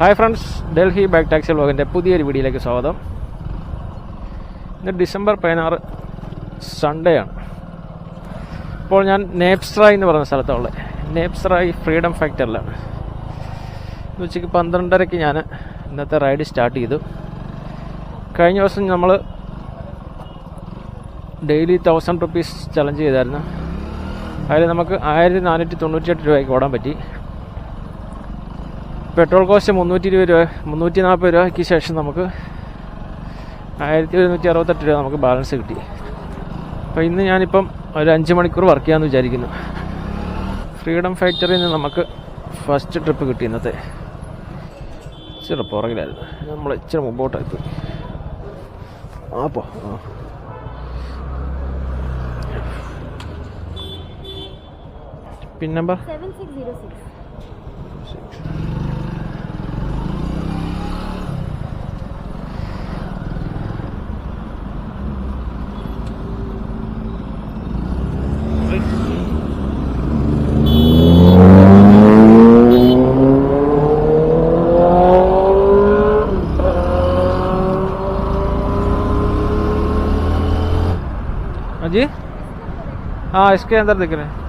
Hi friends Delhi back taxi വ്ലോഗിന്റെ പുതിയൊരു വീഡിയോയിലേക്ക് സ്വാഗതം. ഇന്ന് ഡിസംബർ പതിനാറ് സൺഡേ ആണ്. ഇപ്പോൾ ഞാൻ നേപ്സ്രായ് എന്ന് പറയുന്ന സ്ഥലത്തുള്ളത്. നേപ്സ്രായ് ഫ്രീഡം ഫാക്ടറിലാണ് ഉച്ചയ്ക്ക് പന്ത്രണ്ടരയ്ക്ക് ഞാൻ ഇന്നത്തെ റൈഡ് സ്റ്റാർട്ട് ചെയ്തു. കഴിഞ്ഞ ദിവസം നമ്മൾ ഡെയിലി തൗസൻഡ് റുപ്പീസ് ചലഞ്ച് ചെയ്തായിരുന്നു. അതിൽ നമുക്ക് ആയിരത്തി നാനൂറ്റി തൊണ്ണൂറ്റി എട്ട് രൂപയ്ക്ക് ഓടാൻ പറ്റി. പെട്രോൾ കോസ്റ്റ് മുന്നൂറ്റി ഇരുപത് രൂപ മുന്നൂറ്റി നാൽപ്പത് രൂപയ്ക്ക് ശേഷം നമുക്ക് ആയിരത്തി ഒരുന്നൂറ്റി അറുപത്തെട്ട് രൂപ നമുക്ക് ബാലൻസ് കിട്ടി. അപ്പോൾ ഇന്ന് ഞാനിപ്പം ഒരു അഞ്ച് മണിക്കൂർ വർക്ക് ചെയ്യാമെന്ന് വിചാരിക്കുന്നു. ഫ്രീഡം ഫാക്ടറിയിൽ നിന്ന് നമുക്ക് ഫസ്റ്റ് ട്രിപ്പ് കിട്ടി ഇന്നത്തെ. ഇച്ചിരി പുറകിലായിരുന്നു. നമ്മൾ ഇച്ചിരി മുമ്പോട്ടായി പോയി. ആപ്പോ ആ. Pin number 7606. हाँ हाँ इसके अंदर दिख रहे हैं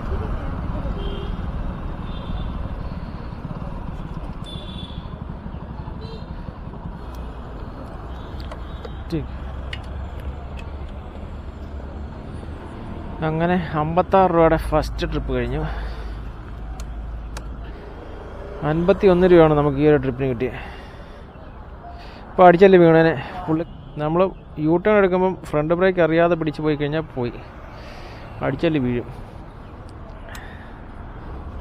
ठीक അങ്ങനെ അമ്പത്താറ് രൂപയുടെ ഫസ്റ്റ് ട്രിപ്പ് കഴിഞ്ഞു അൻപത്തി ഒന്ന് രൂപയാണ് നമുക്ക് ഈ ഒരു ട്രിപ്പിന് കിട്ടിയത് ഇപ്പോൾ അടിച്ചല്ലേ വീണേനെ പുള്ളി നമ്മൾ യൂ ടേൺ എടുക്കുമ്പം ഫ്രണ്ട് ബ്രേക്ക് അറിയാതെ പിടിച്ച് പോയി കഴിഞ്ഞാൽ പോയി അടിച്ചല്ലേ വീഴും.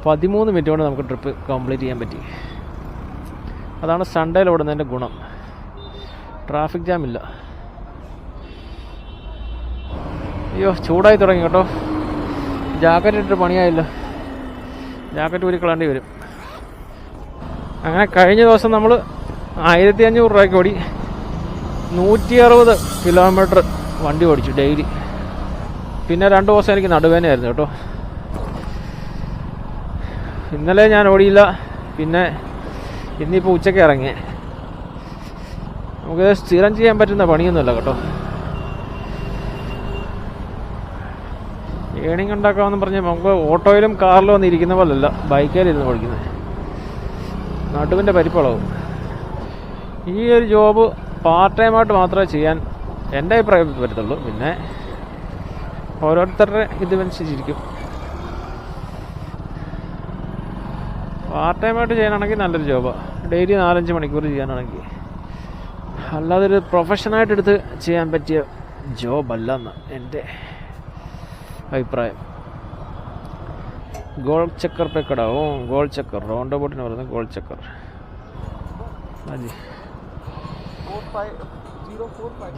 പതിമൂന്ന് മിനിറ്റ് കൊണ്ട് നമുക്ക് ട്രിപ്പ് കംപ്ലീറ്റ് ചെയ്യാൻ പറ്റി. അതാണ് സൺഡേയിൽ ഓടുന്നതിന്റെ ഗുണം. ട്രാഫിക് ജാം ഇല്ല. അയ്യോ ചൂടായി തുടങ്ങി കേട്ടോ. ജാക്കറ്റ് ഇട്ടിട്ട് പണിയായില്ല. ജാക്കറ്റ് കളണ്ടി വരും. അങ്ങനെ കഴിഞ്ഞ ദിവസം നമ്മൾ ആയിരത്തി അഞ്ഞൂറ് രൂപയ്ക്ക് ഓടി നൂറ്റി അറുപത് കിലോമീറ്റർ വണ്ടി ഓടിച്ചു ഡെയിലി പിന്നെ രണ്ടു ദിവസം എനിക്ക് നടുവേനയായിരുന്നു കേട്ടോ. ഇന്നലെ ഞാൻ ഓടിയില്ല പിന്നെ ഇന്നിപ്പോൾ ഉച്ചയ്ക്ക് ഇറങ്ങി. നമുക്ക് സ്ഥിരം ചെയ്യാൻ പറ്റുന്ന പണിയൊന്നുമില്ല കേട്ടോ. ഏണിങ് ഉണ്ടാക്കാമെന്ന് പറഞ്ഞാൽ നമുക്ക് ഓട്ടോയിലും കാറിലും ഒന്നും ഇരിക്കുന്ന പോലല്ല ബൈക്കിലിരുന്ന് ഓടിക്കുന്നത്. നടുവിന്റെ പരിപ്പളവും. ഈ ഒരു ജോബ് പാർട്ട് ടൈമായിട്ട് മാത്രമേ ചെയ്യാൻ എന്റെ അഭിപ്രായം പറ്റത്തുള്ളൂ. പിന്നെ ഓരോരുത്തരുടെ ഇതനുസരിച്ചിരിക്കും. പാർട്ട് ടൈമായിട്ട് ചെയ്യാനാണെങ്കിൽ നല്ലൊരു ജോബാണ് ഡെയിലി നാലഞ്ച് മണിക്കൂർ ചെയ്യാനാണെങ്കിൽ. അല്ലാതെ ഒരു പ്രൊഫഷനായിട്ട് എടുത്ത് ചെയ്യാൻ പറ്റിയ ജോബല്ല എന്ന് എന്റെ അഭിപ്രായം. ഗോൾ ചക്കർ പെക്കടാവും ഓ ഗോൾ ചക്കർ. റൗണ്ട് ബോട്ടിന് പറയുന്നത് ഗോൾ ചക്കർ. അതെ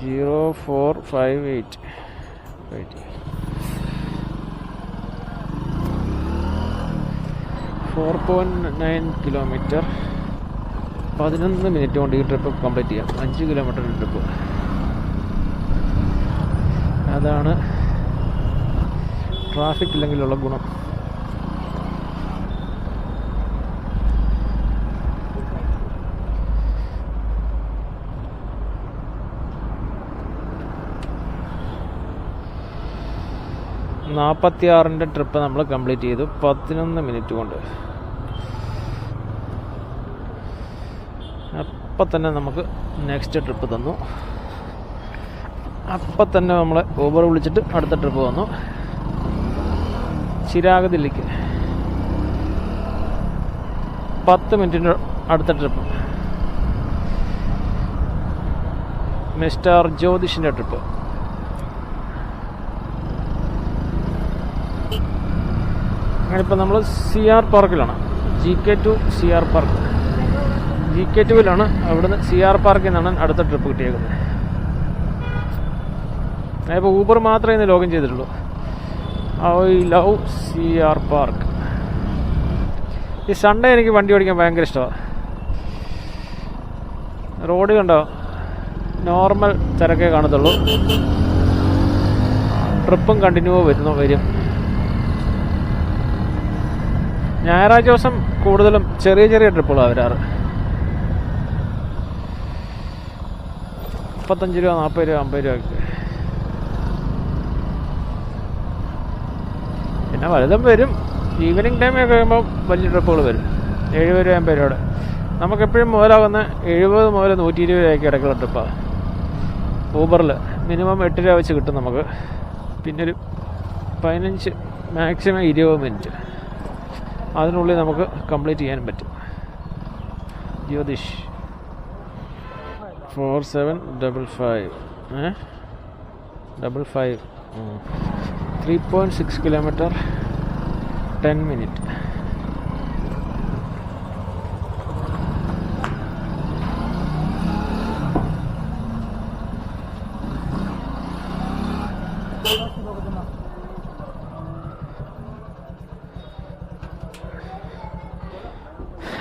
zero four five eight eight four point nine kilometre പതിനൊന്ന് മിനിറ്റ് കൊണ്ട് ഈ ട്രിപ്പ് കംപ്ലീറ്റ് ചെയ്യാം. അഞ്ച് കിലോമീറ്റർ ട്രിപ്പ് അതാണ് ട്രാഫിക് ഇല്ലെങ്കിലുള്ള ഗുണം. നാൽപ്പത്തി ആറിന്റെ ട്രിപ്പ് നമ്മൾ കംപ്ലീറ്റ് ചെയ്തു പതിനൊന്ന് മിനിറ്റ് കൊണ്ട്. അപ്പം തന്നെ നമുക്ക് നെക്സ്റ്റ് ട്രിപ്പ് തന്നു. അപ്പം തന്നെ നമ്മൾ ഊബർ വിളിച്ചിട്ട് അടുത്ത ട്രിപ്പ് വന്നു. ചിരാഗ് ദില്ലിക്ക്. പത്ത് മിനിറ്റിന്റെ അടുത്ത ട്രിപ്പ് മിസ്റ്റർ ജ്യോതിഷിന്റെ ട്രിപ്പ് അങ്ങനെ ഇപ്പം നമ്മൾ C R പാർക്കിലാണ് G K two C R park G K ടുവിലാണ് അവിടുന്ന് സി ആർ പാർക്കിൽ നിന്നാണ് അടുത്ത ട്രിപ്പ് കിട്ടിയേക്കുന്നത്. ഞാനിപ്പോൾ ഊബർ മാത്രമേ ഇന്ന് ലോഗിൻ ചെയ്തിട്ടുള്ളൂ. I love C R park ഈ സൺഡേ എനിക്ക് വണ്ടി ഓടിക്കാൻ ഭയങ്കര ഇഷ്ടമാണ് റോഡ് കണ്ടോ? നോർമൽ തിരക്കേ കാണത്തുള്ളൂ. ട്രിപ്പും കണ്ടിന്യൂ വരുന്നു വരും. ഞായറാഴ്ച ദിവസം കൂടുതലും ചെറിയ ചെറിയ ട്രിപ്പുകളാണ് വരാറ്. മുപ്പത്തഞ്ച് രൂപ നാൽപ്പത് രൂപ അമ്പത് രൂപ പിന്നെ വലുതും വരും. ഈവനിങ് ടൈമൊക്കെ കഴിയുമ്പോൾ വലിയ ട്രിപ്പുകൾ വരും. എഴുപത് രൂപ അമ്പത് രൂപയുടെ. നമുക്കെപ്പോഴും മുതലാകുന്ന എഴുപത് മുതൽ നൂറ്റി ഇരുപത് രൂപയ്ക്ക് ഇടയ്ക്കുള്ള ട്രിപ്പാണ് ഊബറിൽ മിനിമം എട്ട് രൂപ വെച്ച് കിട്ടും നമുക്ക്. പിന്നൊരു പതിനഞ്ച് മാക്സിമം ഇരുപത് മിനിറ്റ്. അതിനുള്ളിൽ നമുക്ക് കംപ്ലീറ്റ് ചെയ്യാനും പറ്റും. Jyothish. Four seven double five double five three point six kilometre ten minute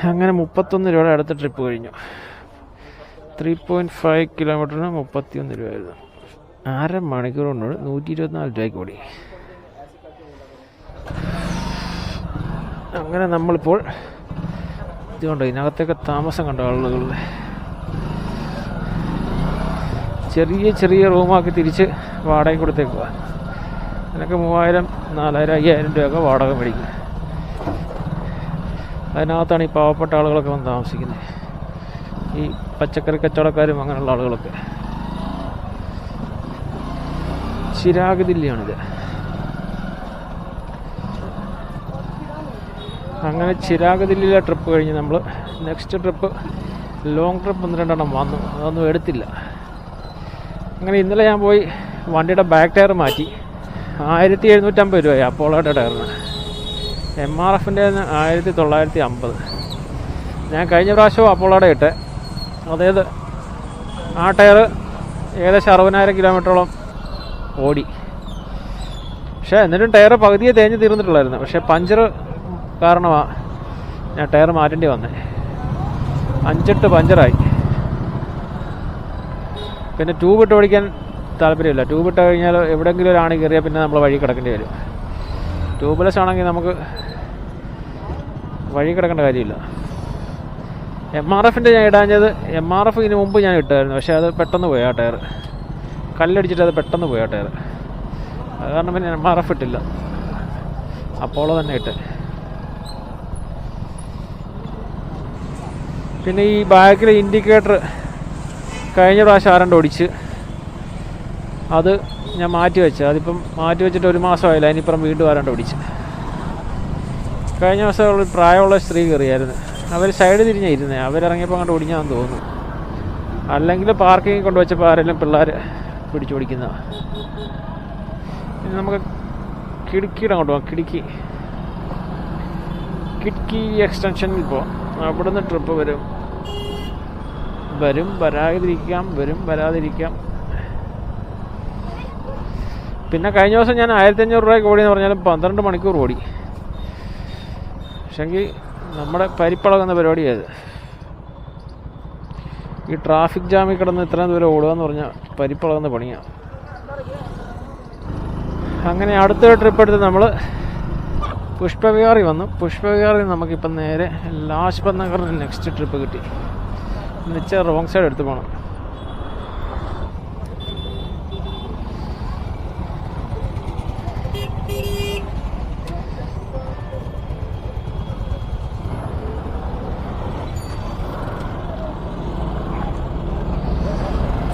അങ്ങനെ മുപ്പത്തൊന്ന് രൂപയുടെ അടുത്ത ട്രിപ്പ് കഴിഞ്ഞു. ത്രീ പോയിന്റ് ഫൈവ് കിലോമീറ്ററിന് മുപ്പത്തിയൊന്ന് രൂപയായിരുന്നു. അര മണിക്കൂർ കൊണ്ട് നൂറ്റി ഇരുപത്തിനാല് രൂപയ്ക്ക് ഓടി. അങ്ങനെ നമ്മളിപ്പോൾ ഇതുകൊണ്ട് ഇതിനകത്തൊക്കെ താമസം കണ്ട ആളുകളുടെ ചെറിയ ചെറിയ റൂമാക്കി തിരിച്ച് വാടക കൊടുത്തേക്കുക അതിനൊക്കെ മൂവായിരം നാലായിരം അയ്യായിരം രൂപയൊക്കെ വാടക മേടിക്കും. അതിനകത്താണ് ഈ പാവപ്പെട്ട ആളുകളൊക്കെ വന്ന് താമസിക്കുന്നത്. ഈ പച്ചക്കറി കച്ചവടക്കാരും അങ്ങനെയുള്ള ആളുകളൊക്കെ. ചിരാഗ് ദില്ലിയാണിത് അങ്ങനെ ചിരാഗ് ദില്ലിയിലെ ട്രിപ്പ് കഴിഞ്ഞ് നമ്മൾ നെക്സ്റ്റ് ട്രിപ്പ് ലോങ് ട്രിപ്പ് ഒന്ന് രണ്ടെണ്ണം വന്നു. അതൊന്നും എടുത്തില്ല. അങ്ങനെ ഇന്നലെ ഞാൻ പോയി വണ്ടിയുടെ ബാക്ക് ടയർ മാറ്റി. ആയിരത്തി എഴുന്നൂറ്റമ്പത് രൂപയായി അപ്പോളോയുടെ ടയറിന് എം ആർ എഫിന്റെ ആയിരത്തി തൊള്ളായിരത്തി അമ്പത് ഞാൻ കഴിഞ്ഞ പ്രാവശ്യവും അപ്പോളോടെ ഇട്ടെ അതായത് ആ ടയർ ഏകദേശം അറുപതിനായിരം കിലോമീറ്ററോളം ഓടി. പക്ഷേ എന്നിട്ടും ടയർ പകുതിയെ തേഞ്ഞ് തീർന്നിട്ടുള്ളായിരുന്നു. പക്ഷേ പഞ്ചർ കാരണമാണ് ഞാൻ ടയർ മാറ്റേണ്ടി വന്നേ. അഞ്ചെട്ട് പഞ്ചറായി. പിന്നെ ട്യൂബ് ഇട്ട് ഓടിക്കാൻ താല്പര്യമില്ല. ട്യൂബ് ഇട്ട് കഴിഞ്ഞാൽ എവിടെയെങ്കിലും ഒരു ആണി കയറിയാൽ പിന്നെ നമ്മൾ വഴി കിടക്കേണ്ടി വരും. ട്യൂബ്ലെസ് ആണെങ്കിൽ നമുക്ക് വഴി കിടക്കേണ്ട കാര്യമില്ല. എം ആർ എഫിന്റെ ഞാൻ ഇടാഞ്ഞത് എം ആർ എഫ് ഇതിന് മുമ്പ് ഞാൻ ഇട്ടായിരുന്നു പക്ഷേ അത് പെട്ടെന്ന് പോയി ആ ടയർ. കല്ലടിച്ചിട്ട് അത് പെട്ടെന്ന് പോയി ആ ടയർ. അത് കാരണം പിന്നെ എം ആർ എഫ് ഇട്ടില്ല. അപ്പോളോ തന്നെ ഇട്ട്. പിന്നെ ഈ ബാക്കിലെ ഇൻഡിക്കേറ്റർ കഴിഞ്ഞ പ്രാവശ്യം ആരണ്ട് ഓടിച്ച്. അത് ഞാൻ മാറ്റി വെച്ചത് അതിപ്പം മാറ്റി വെച്ചിട്ട് ഒരു മാസമായില്ല. അതിനിപ്പുറം വീണ്ടും വരാണ്ട് പിടിച്ച്. കഴിഞ്ഞ ദിവസം ഒരു പ്രായമുള്ള സ്ത്രീ കയറിയായിരുന്നു. അവർ സൈഡ് തിരിഞ്ഞാണ് ഇരുന്നത് അവരിറങ്ങിയപ്പോൾ അങ്ങോട്ട് ഓടിഞ്ഞാന്ന് തോന്നുന്നു. അല്ലെങ്കിൽ പാർക്കിങ്ങിൽ കൊണ്ടുവച്ചപ്പോൾ ആരെങ്കിലും പിള്ളേർ പിടിച്ചു പിടിക്കുന്നതാണ് പിന്നെ നമുക്ക് കിടുക്കിയുടെ അങ്ങോട്ട് പോകാം കിടുക്കി. കിടുക്കി എക്സ്റ്റൻഷനിൽ പോവാം. അവിടുന്ന് ട്രിപ്പ് വരും. വരും വരാതിരിക്കാം വരും വരാതിരിക്കാം. പിന്നെ കഴിഞ്ഞ ദിവസം ഞാൻ ആയിരത്തി അഞ്ഞൂറ് രൂപയ്ക്ക് ഓടി എന്ന് പറഞ്ഞാലും പന്ത്രണ്ട് മണിക്കൂർ ഓടി. പക്ഷെങ്കിൽ നമ്മുടെ പരിപ്പളകുന്ന പരിപാടിയായത് ഈ ട്രാഫിക് ജാമിൽ കിടന്ന് ഇത്രയും ദൂരം ഓടുക എന്ന് പറഞ്ഞാൽ പരിപ്പളകുന്ന പണിയാണ് അങ്ങനെ അടുത്ത ട്രിപ്പ് എടുത്ത് നമ്മൾ പുഷ്പവിഹാറി വന്നു. പുഷ്പവിഹാറി നമുക്കിപ്പം നേരെ ലാജ്പത് നഗറിന് നെക്സ്റ്റ് ട്രിപ്പ് കിട്ടി. എന്നുവെച്ചാൽ റോങ് സൈഡ് എടുത്ത് പോകണം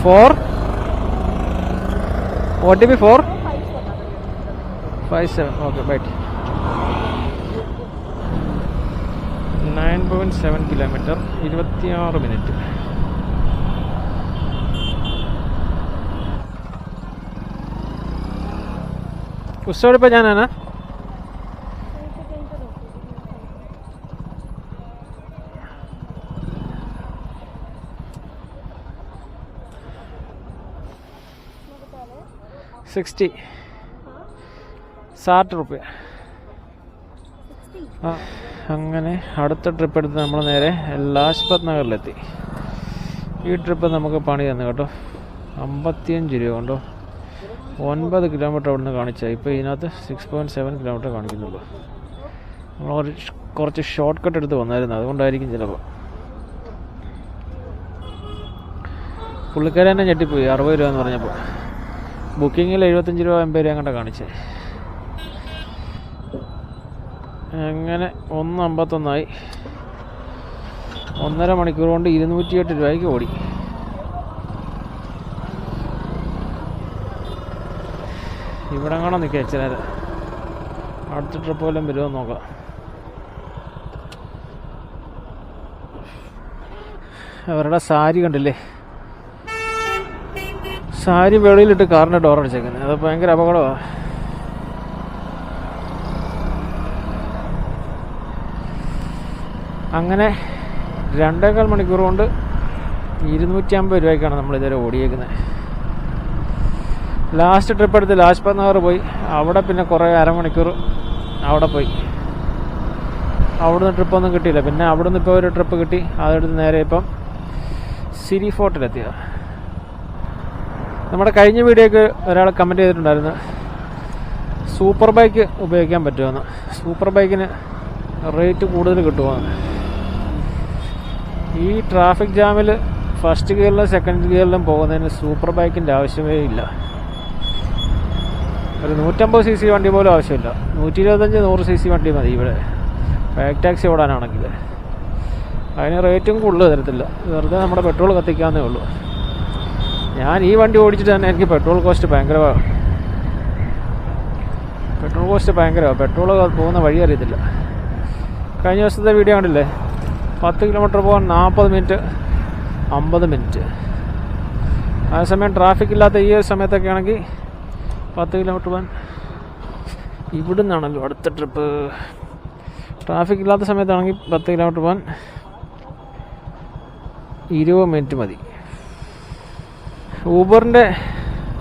four O T P four five seven okay bite nine point seven kilometre ഇരുപത്തിയാറ് മിനിറ്റ് ഉത്സവം ഇപ്പോൾ ഞാനാണ് സിക്സ്റ്റി സാറ്റ് റുപ്യ അങ്ങനെ അടുത്ത ട്രിപ്പ് എടുത്ത് നമ്മൾ നേരെ ലാജ്പത് നഗറിലെത്തി. ഈ ട്രിപ്പ് നമുക്ക് പണി തന്നു കേട്ടോ. അമ്പത്തിയഞ്ച് രൂപ കൊണ്ടോ. ഒൻപത് കിലോമീറ്റർ അവിടുന്ന് കാണിച്ചാൽ ഇപ്പോൾ ഇതിനകത്ത് സിക്സ് പോയിന്റ് സെവൻ കിലോമീറ്റർ കാണിക്കുന്നുള്ളൂ. നമ്മൾ കുറച്ച് കുറച്ച് ഷോർട്ട് കട്ട് എടുത്ത് വന്നായിരുന്നു. അതുകൊണ്ടായിരിക്കും ചിലപ്പോൾ പുള്ളിക്കാരൻ തന്നെ ഞെട്ടിപ്പോയി. അറുപത് രൂപ എന്ന് പറഞ്ഞപ്പോൾ ബുക്കിങ്ങിൽ എഴുപത്തഞ്ച് രൂപ എൺപത് രൂപ അങ്ങോട്ട് കാണിച്ചേ. അങ്ങനെ ഒന്ന് അമ്പത്തൊന്നായി. ഒന്നര മണിക്കൂർ കൊണ്ട് ഇരുന്നൂറ്റിയെട്ട് രൂപയ്ക്ക് ഓടി. ഇവിടെ കാണാൻ നിൽക്കുക ഇച്ചിരി അടുത്ത ട്രിപ്പ് വല്ലതും വരുമോ നോക്കാം. അവരുടെ സാരി കണ്ടില്ലേ? സാരി വെളിയിലിട്ട് കാറിന്റെ ഡോർ അടിച്ചേക്കുന്നത് അത് ഭയങ്കര അപകടമാണ് അങ്ങനെ രണ്ടേകാൽ മണിക്കൂർ കൊണ്ട് ഇരുന്നൂറ്റി അമ്പത് രൂപയ്ക്കാണ് നമ്മൾ ഇതുവരെ ഓടിയേക്കുന്നത് ലാസ്റ്റ് ട്രിപ്പ് എടുത്ത് ലാജ്പത് നഗർ പോയി. അവിടെ പിന്നെ കുറേ അരമണിക്കൂർ അവിടെ പോയി. അവിടുന്ന് ട്രിപ്പൊന്നും കിട്ടിയില്ല. പിന്നെ അവിടുന്ന് ഇപ്പോൾ ഒരു ട്രിപ്പ് കിട്ടി. അതെടുത്ത് നേരെ ഇപ്പം സിരി ഫോർട്ടിലെത്തിയ നമ്മുടെ കഴിഞ്ഞ വീഡിയോക്ക് ഒരാൾ കമന്റ് ചെയ്തിട്ടുണ്ടായിരുന്നു. സൂപ്പർ ബൈക്ക് ഉപയോഗിക്കാൻ പറ്റുമെന്ന്. സൂപ്പർ ബൈക്കിന് റേറ്റ് കൂടുതൽ കിട്ടുമെന്ന്. ഈ ട്രാഫിക് ജാമിൽ ഫസ്റ്റ് ഗിയറിലും സെക്കൻഡ് ഗിയറിലും പോകുന്നതിന് സൂപ്പർ ബൈക്കിന്റെ ആവശ്യമേ ഇല്ല. ഒരു നൂറ്റമ്പത് സി സി വണ്ടി പോലും ആവശ്യമില്ല. നൂറ്റി ഇരുപത്തഞ്ച് നൂറ് സി സി വണ്ടി മതി ഇവിടെ. ബാക്ക് ടാക്സി ഓടാനാണെങ്കിൽ. അതിന് റേറ്റും കൂടുതൽ തരത്തില്ല. വെറുതെ നമ്മുടെ പെട്രോൾ കത്തിക്കാമെന്നേ ഉള്ളൂ. ഞാൻ ഈ വണ്ടി ഓടിച്ചിട്ട് തന്നെ എനിക്ക് പെട്രോൾ കോസ്റ്റ് ഭയങ്കരമാണ് പെട്രോൾ കോസ്റ്റ് ഭയങ്കരമാണ് പെട്രോൾ പോകുന്ന വഴി അറിയത്തില്ല. കഴിഞ്ഞ ദിവസത്തെ വീഡിയോ കണ്ടില്ലേ? പത്ത് കിലോമീറ്റർ പോകാൻ നാൽപ്പത് മിനിറ്റ് അമ്പത് മിനിറ്റ് അതേസമയം ട്രാഫിക് ഇല്ലാത്ത ഈ ഒരു സമയത്തൊക്കെ ആണെങ്കിൽ പത്ത് കിലോമീറ്റർ പോകാൻ ഇവിടെ നിന്നാണല്ലോ അടുത്ത ട്രിപ്പ് ട്രാഫിക് ഇല്ലാത്ത സമയത്താണെങ്കിൽ പത്ത് കിലോമീറ്റർ പോകാൻ ഇരുപത് മിനിറ്റ് മതി. ഊബറിന്റെ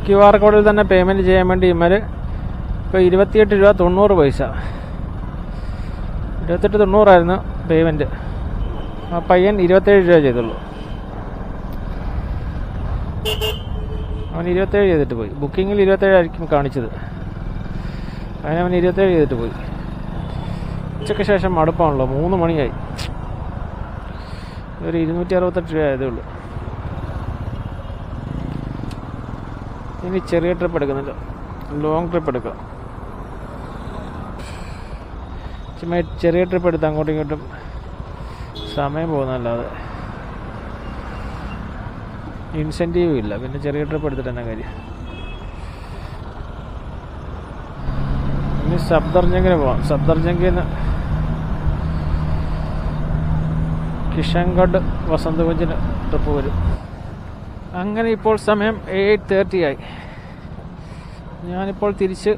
ക്യു ആർ കോഡിൽ തന്നെ പേയ്മെന്റ് ചെയ്യാൻ വേണ്ടി ഇമാർ ഇപ്പോൾ ഇരുപത്തിയെട്ട് രൂപ തൊണ്ണൂറ് പൈസ. ഇരുപത്തെട്ട് തൊണ്ണൂറായിരുന്നു പേയ്മെന്റ് ആ പയ്യൻ ഇരുപത്തേഴ് രൂപ ചെയ്തുള്ളൂ. അവൻ ഇരുപത്തേഴ് ചെയ്തിട്ട് പോയി. ബുക്കിങ്ങിൽ ഇരുപത്തേഴായിരിക്കും കാണിച്ചത്. അതിന് അവൻ ഇരുപത്തേഴ് ചെയ്തിട്ട് പോയി. ഉച്ചയ്ക്ക് ശേഷം മടുപ്പാണല്ലോ മൂന്ന് മണിയായി. ഒരു ഇരുന്നൂറ്റി അറുപത്തെട്ട് രൂപ ആയതേ ഉള്ളൂ. ഇനി ചെറിയ ട്രിപ്പ് എടുക്കുന്നില്ല. ലോങ് ട്രിപ്പ് എടുക്കാം. ചുമ്മാ ചെറിയ ട്രിപ്പ് എടുത്ത് അങ്ങോട്ടും ഇങ്ങോട്ടും സമയം പോകുന്നല്ലാതെ ഇൻസെന്റീവും ഇല്ല. പിന്നെ ചെറിയ ട്രിപ്പ് എടുത്തിട്ട് തന്നെ കാര്യം? ഇനി സബ്ദർജംഗിന് പോവാം. സബ്ദർജംഗിന്ന് കിഷൻഗഡ് വസന്തകുഞ്ചിന് ട്രിപ്പ് വരും. അങ്ങനെ ഇപ്പോൾ സമയം എയ്റ്റ് തേർട്ടി ആയി. ഞാനിപ്പോൾ തിരിച്ച്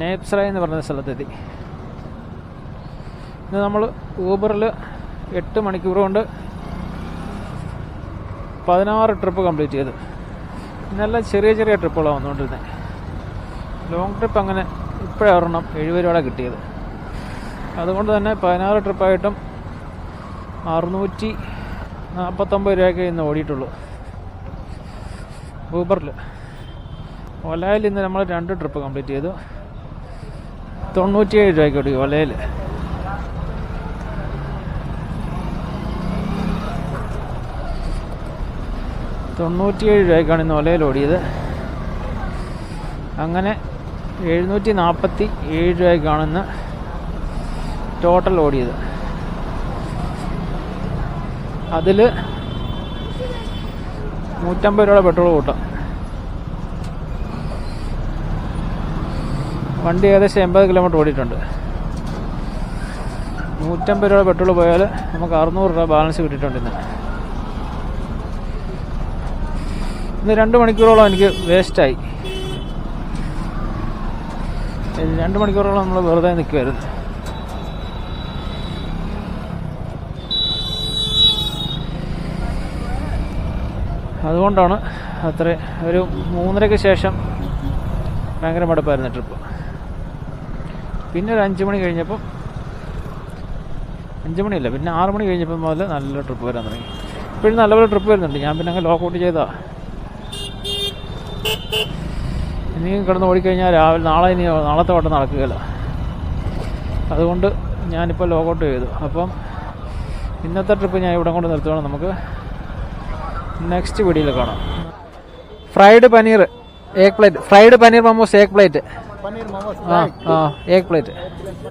നേപ്സറ എന്ന് പറഞ്ഞ സ്ഥലത്തെത്തി. ഇന്ന് നമ്മൾ ഊബറിൽ എട്ട് മണിക്കൂർ കൊണ്ട് പതിനാറ് ട്രിപ്പ് കംപ്ലീറ്റ് ചെയ്തു. ഇന്നെല്ലാം ചെറിയ ചെറിയ ട്രിപ്പുകളാണ് വന്നുകൊണ്ടിരുന്നത് ലോങ് ട്രിപ്പ് അങ്ങനെ ഇപ്പോഴേ ഒരെണ്ണം എഴുപത് രൂപ കിട്ടിയത്. അതുകൊണ്ട് തന്നെ പതിനാറ് ട്രിപ്പായിട്ടും അറുന്നൂറ്റി നാൽപ്പത്തൊമ്പത് രൂപയൊക്കെ ഇന്ന് ഓടിയിട്ടുള്ളൂ. ഊബറിൽ ഒലയിൽ ഇന്ന് നമ്മൾ രണ്ട് ട്രിപ്പ് കംപ്ലീറ്റ് ചെയ്തു. തൊണ്ണൂറ്റിയേഴ് രൂപയ്ക്ക് കൊടുക്കും ഒലയിൽ തൊണ്ണൂറ്റിയേഴ് രൂപയ്ക്കാണ് ഇന്ന് ഒലയിൽ ഓടിയത്. അങ്ങനെ എഴുന്നൂറ്റി നാൽപ്പത്തി ഏഴ് രൂപയ്ക്കാണ് ഇന്ന് ടോട്ടൽ ഓടിയത്. അതിൽ നൂറ്റമ്പത് രൂപയുടെ പെട്രോൾ കൂട്ടാം. വണ്ടി ഏകദേശം എൺപത് കിലോമീറ്റർ ഓടിയിട്ടുണ്ട്. നൂറ്റമ്പത് രൂപ പെട്രോൾ പോയാൽ നമുക്ക് അറുന്നൂറ് രൂപ ബാലൻസ് കിട്ടിയിട്ടുണ്ട് ഇന്ന്. ഇന്ന് രണ്ട് മണിക്കൂറോളം എനിക്ക് വേസ്റ്റായി. രണ്ട് മണിക്കൂറോളം നമ്മൾ വെറുതെ നിൽക്കുമായിരുന്നു അതുകൊണ്ടാണ് അത്ര ഒരു മൂന്നരയ്ക്ക് ശേഷം ഭയങ്കര മടുപ്പായിരുന്നു ട്രിപ്പ് പിന്നെ ഒരു അഞ്ച് മണി കഴിഞ്ഞപ്പം അഞ്ച് മണിയല്ല പിന്നെ ആറ് മണി കഴിഞ്ഞപ്പം മുതൽ നല്ല ട്രിപ്പ് വരാൻ തുടങ്ങി. ഇപ്പോഴും നല്ലപോലെ ട്രിപ്പ് വരുന്നുണ്ട്. ഞാൻ പിന്നെ അങ്ങ് ലോക്ക് ഔട്ട് ചെയ്താ. ഇനിയും കിടന്ന് ഓടിക്കഴിഞ്ഞാൽ രാവിലെ നാളെ ഇനി നാളത്തെ വട്ടം നടക്കുകയില്ല. അതുകൊണ്ട് ഞാനിപ്പോൾ ലോക്ക് ഔട്ട് ചെയ്തു. അപ്പം ഇന്നത്തെ ട്രിപ്പ് ഞാൻ ഇവിടെ കൊണ്ട് നിർത്തുകയാണ് നമുക്ക് നെക്സ്റ്റ് വീഡിയോയിൽ കാണാം. ഫ്രൈഡ് പനീർ ഏക് പ്ലേറ്റ് ഫ്രൈഡ് പനീർ മമോസ് ഏക് പ്ലേറ്റ് ആ ആ ഏക് പ്ലേറ്റ്